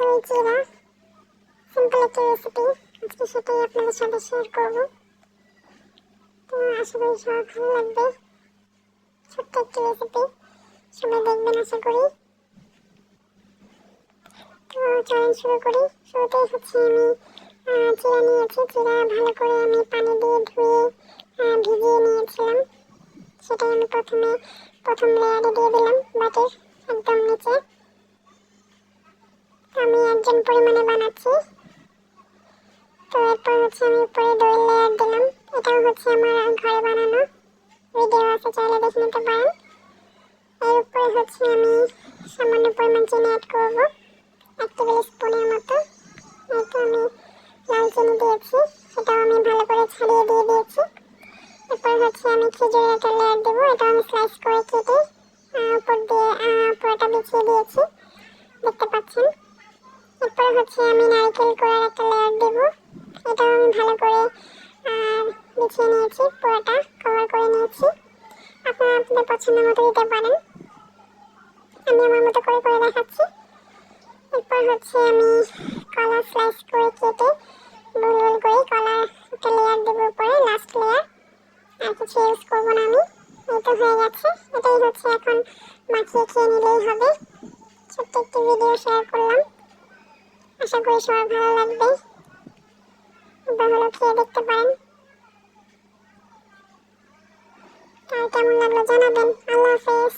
দই চিরা সিম্পল একটা রেসিপি আজকে সেটাই আপনাদের সাথে শেয়ার করব। তো আশা করি সবার ভালো লাগবে। ছোট্ট একটি রেসিপি সবাই দেখবেন আশা করি। তো চলেন শুরু করি। শুরুতেই হচ্ছে আমি চিরা নিয়েছি। চিরা ভালো করে আমি পানি দিয়ে ধুয়ে ভিজিয়ে নিয়েছিলাম। সেটাই আমি প্রথমে, প্রথম লেয়ারে দিয়ে দিলাম বাটির একদম নিচে। পরিমাণে বানাচ্ছি। তো এরপর হচ্ছে আমি উপরে দই লেয়ার দিলাম। এটাও হচ্ছে আমার ঘরে বানানো ভিডিও আছে, চাইলে দেখে নিতে পারেন। এর উপরে হচ্ছে আমি সামান্য পরিমাণ চিনি অ্যাড করব, এক টেবিল স্পুনের মতো। তো আমি লাল চিনি দিয়েছি, সেটাও আমি ভালো করে ছাড়িয়ে দিয়ে দিয়েছি। এরপর হচ্ছে আমি খেজুরের একটা লেয়ার দেবো এটা আমি স্লাইস করে কেটে উপর দিয়ে পুরোটা বিছিয়ে দিয়েছি। দেখতে পাচ্ছেন? এরপর হচ্ছে আমি নারকেল কোড়ার একটা লেয়ার দেব। এটাও আমি ভালো করে বিছিয়ে নিয়েছি, পুরোটা কভার করে নিয়েছি। আপনারা আপনাদের পছন্দ মতো দিতে পারেন। আমি আমার মতো করে করে দেখাচ্ছি। এরপর হচ্ছে আমি কলা স্লাইস করে কেটে গোল গোল করে কলার একটা লেয়ার দেবো উপরে লাস্ট লেয়ার আর কিছু ইউজ করব না আমি। তো হয়ে গেছে। এটাই হচ্ছে এখন মাখিয়ে খেয়ে নিলেই হবে। ছোট্ট একটি ভিডিও শেয়ার করলাম। আশা করি সবার ভালো লাগবে। একবার হলো খেয়ে দেখতে পারেন। আর কেমন লাগল জানাবেন। আল্লাহ হাফেজ।